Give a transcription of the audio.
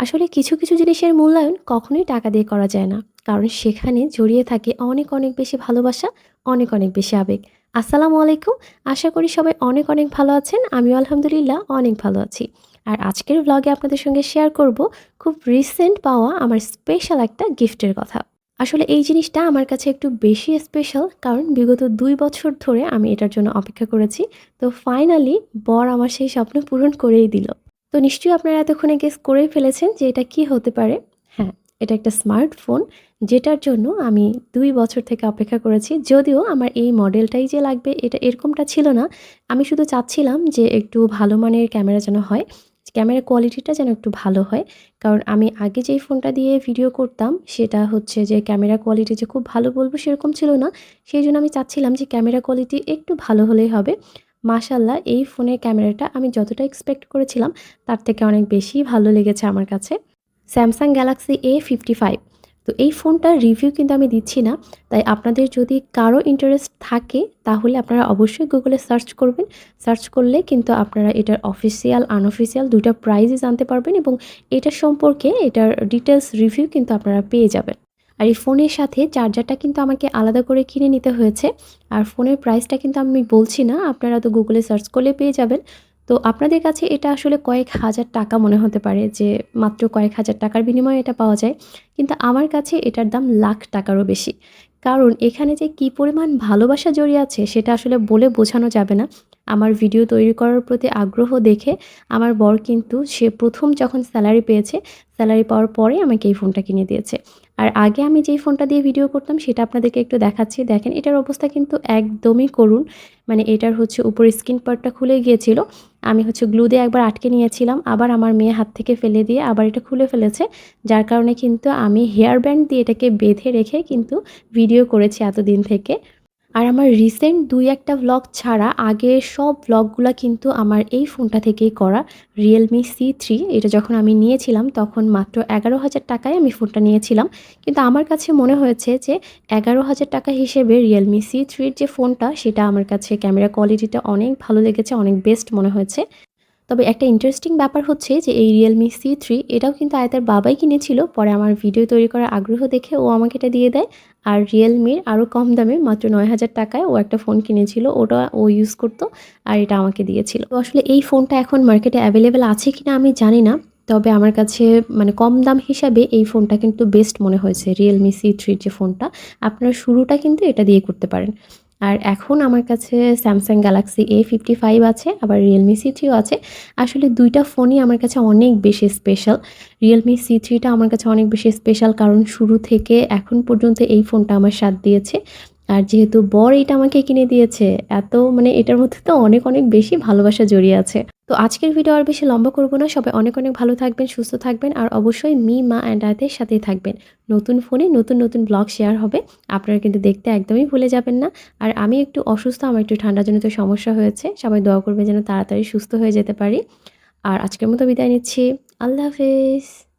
আসলে কিছু, কিছু জিনিসের মূল্যায়ন কখনোই টাকা দিয়ে করা যায় না। কারণ সেখানে জড়িয়ে থাকে অনেক, অনেক বেশি ভালোবাসা, অনেক, অনেক বেশি আবেগ। আসসালামু আলাইকুম। আশা করি সবাই অনেক, অনেক ভালো আছেন। আমিও আলহামদুলিল্লাহ অনেক ভালো আছি। আর আজকের ব্লগে আপনাদের সঙ্গে শেয়ার করব খুব রিসেন্ট পাওয়া আমার স্পেশাল একটা গিফটের কথা। আসলে এই জিনিসটা আমার কাছে একটু বেশি স্পেশাল কারণ বিগত দুই বছর ধরে আমি এটার জন্য অপেক্ষা করেছি। তো ফাইনালি বর আমার সেই স্বপ্ন পূরণ করেই দিল। তো নিশ্চয়ই আপনারা এতক্ষণে গেস করেই ফেলেছেন যে এটা কি হতে পারে? হ্যাঁ, এটা একটা স্মার্টফোন যেটার জন্য আমি দুই বছর থেকে অপেক্ষা করেছি। যদিও আমার এই মডেলটাই যে লাগবে এটা এরকমটা ছিল না। আমি শুধু চাচ্ছিলাম যে একটু ভালো মানের ক্যামেরা যেন হয়। ক্যামেরা কোয়ালিটিটা যেন একটু ভালো হয়। কারণ আমি আগে যেই ফোনটা দিয়ে ভিডিও করতাম সেটা হচ্ছে যে ক্যামেরা কোয়ালিটি যে খুব ভালো বলব সেরকম ছিল না। সেই জন্য আমি চাচ্ছিলাম যে ক্যামেরা কোয়ালিটি একটু ভালো হলেই হবে। মাশাআল্লাহ, এই ফোনের ক্যামেরাটা আমি যতটা এক্সপেক্ট করেছিলাম, তার থেকে অনেক বেশি ভালো লেগেছে আমার কাছে। Samsung Galaxy A55 তো এই ফোনটার রিভিউ কিন্তু আমি দিচ্ছি না। তাই আপনাদের যদি কারও ইন্টারেস্ট থাকে, তাহলে আপনারা অবশ্যই গুগলে সার্চ করবেন। সার্চ করলে কিন্তু আপনারা এটার অফিসিয়াল আনঅফিসিয়াল ২ টা প্রাইসই জানতে পারবেন এবং এটা সম্পর্কে এটার ডিটেলস রিভিউ কিন্তু আপনারা পেয়ে যাবেন। আর এই ফোনের সাথে চার্জারটা কিন্তু আমাকে আলাদা করে কিনে নিতে হয়েছে। আর ফোনের প্রাইসটা কিন্তু আমি বলছি না। আপনারা তো গুগলে সার্চ করলে পেয়ে যাবেন। তো আপনাদের কাছে এটা আসলে কয়েক হাজার টাকা মনে হতে পারে যে মাত্র কয়েক হাজার টাকার বিনিময়ে এটা পাওয়া যায়। কিন্তু আমার কাছে এটার দাম লাখ টাকারও বেশি। কারণ এখানে যে কী পরিমাণ ভালোবাসা জড়িয়ে আছে সেটা আসলে বলে বোঝানো যাবে না। আমার ভিডিও তৈরি করার প্রতি আগ্রহ দেখে আমার বর কিন্তু সে প্রথম যখন স্যালারি পেয়েছে, স্যালারি পাওয়ার পরে আমাকে এই ফোনটা কিনে দিয়েছে। আর আগে আমি যেই ফোনটা দিয়ে ভিডিও করতাম সেটা আপনাদেরকে একটু দেখাচ্ছি। দেখেন এটার অবস্থা কিন্তু একদমই করুণ। মানে এটার হচ্ছে উপরের স্ক্রিন পার্টটা খুলে গিয়েছিল। আমি হচ্ছে গ্লু দিয়ে একবার আটকে নিয়েছিলাম। আবার আমার মেয়ে হাত থেকে ফেলে দিয়ে আবার এটা খুলে ফেলেছে। যার কারণে কিন্তু আমি হেয়ার ব্যান্ড দিয়ে এটাকে বেঁধে রেখে কিন্তু ভিডিও করেছি এতদিন থেকে। আর আমার রিসেন্ট ২-১ টা ভ্লগ ছাড়া আগে সব ভ্লগগুলা কিন্তু আমার এই ফোনটা থেকেই করা। রিয়েলমি সি থ্রি এটা যখন আমি নিয়েছিলাম তখন মাত্র ১১,০০০ টাকায় আমি ফোনটা নিয়েছিলাম। কিন্তু আমার কাছে মনে হয়েছে যে ১১,০০০ টাকা হিসেবে রিয়েলমি সি থ্রির যে ফোনটা সেটা আমার কাছে ক্যামেরা কোয়ালিটিটা অনেক ভালো লেগেছে, অনেক বেস্ট মনে হয়েছে। তবে একটা ইন্টারেস্টিং ব্যাপার হচ্ছে যে এই রিয়েলমি সি থ্রি এটাও কিন্তু আয়াতের বাবাই কিনেছিল। পরে আমার ভিডিও তৈরি করার আগ্রহ দেখে ও আমাকে এটা দিয়ে দেয়। আর রিয়েলমির আরও কম দামে মাত্র ৯,০০০ টাকায় ও একটা ফোন কিনেছিল। ওটা ও ইউজ করতো আর এটা আমাকে দিয়েছিল। তো আসলে এই ফোনটা এখন মার্কেটে অ্যাভেলেবেল আছে কিনা আমি জানি না। তবে আমার কাছে মানে কম দাম হিসাবে এই ফোনটা কিন্তু বেস্ট মনে হয়েছে রিয়েলমি সি থ্রির যে ফোনটা। আপনার শুরুটা কিন্তু এটা দিয়ে করতে পারেন। আর এখন আমার কাছে Samsung Galaxy A fifty five আছে, আবার রিয়েলমি সি থ্রিও আছে। আসলে দুইটা ফোনই আমার কাছে অনেক বেশি স্পেশাল। রিয়েলমি সি থ্রিটা আমার কাছে অনেক বেশি স্পেশাল কারণ শুরু থেকে এখন পর্যন্ত এই ফোনটা আমার সাথ দিয়েছে। আর যেহেতু বর এটা আমাকে কিনে দিয়েছে এত মানে এটার মধ্যে তো অনেক, অনেক বেশি ভালোবাসা জড়িয়ে আছে। তো আজকের ভিডিও আর বেশি লম্বা করব না। সবাই অনেক, অনেক ভালো থাকবেন, সুস্থ থাকবেন আর অবশ্যই মি, মা অ্যান্ড আয়াতের সাথেই থাকবেন। নতুন ফোনে নতুন, নতুন ব্লগ শেয়ার হবে। আপনারা কিন্তু দেখতে একদমই ভুলে যাবেন না। আর আমি একটু অসুস্থ, আমার একটু ঠান্ডাজনিত সমস্যা হয়েছে। সবাই দোয়া করবে যেন তাড়াতাড়ি সুস্থ হয়ে যেতে পারি। আর আজকের মতো বিদায় নিচ্ছি। আল্লাহ হাফেজ।